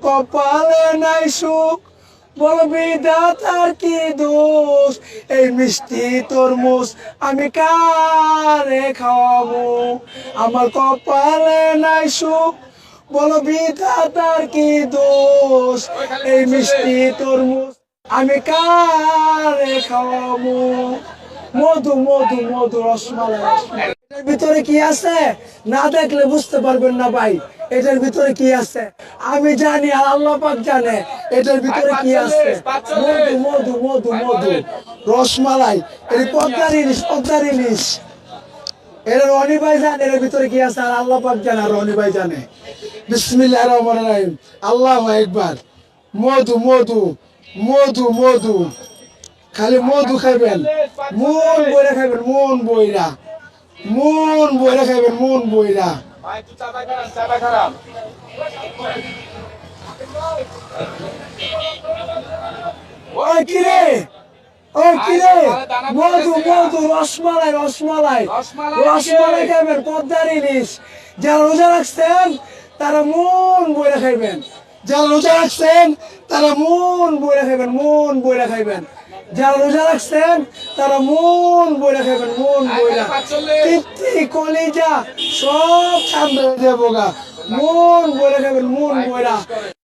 কপালে নাই সুখ বল বিধাতার কি দোষ? এই মিষ্টি তরমুজ আমি কারে খাওয়াবো? আমার কপালে নাই সুখ বল বিধাতার কি দোষ? এই মিষ্টি তরমুজ আমি কারে খাওয়াবো? মধু মধু মধু রসমালাই। ভিতরে কি আছে? না দেখলে বুঝতে পারবেন না ভাই। এটার ভিতরে কি আছে? আমি জানি আর আল্লাহ পাক জানে। এটার ভিতরে কি আছে? মধু মধু মধু মধু। রসমালাই। এই পদ্মার ইলিশ পদ্মার ইলিশ। এটা রনি ভাই জানে এর ভিতরে কি আছে? আর আল্লাহ পাক জানে আর রনি ভাই জানে বিসমিল্লাহির রহমানির রহিম। আল্লাহু একবার মধু মধু মধু মধু। খালি মধু খাইবেন। মন বইরা খাইবেন মন বইরা। মন বইরা খাইবেন মন বইরা। ওই কিরে ওই কিরে মধু মধু রসমালাই রসমালাই। রসমালাই রসমালাই খাইবেন পদ্মার ইলিশ। যারা রোজা রাখছেন তারা মন বইরা খাইবেন। যারা রোজা রাখছেন তারা মন বইরা খাইবেন মন বইরা খাইবেন। যারা রোজা রাখছেন তারা মন বই রাখবেন মন বই। তৃপ্তি কলিজা সব ঠান্ডা হয়ে যাব মন বই রাখবেন মন বইরা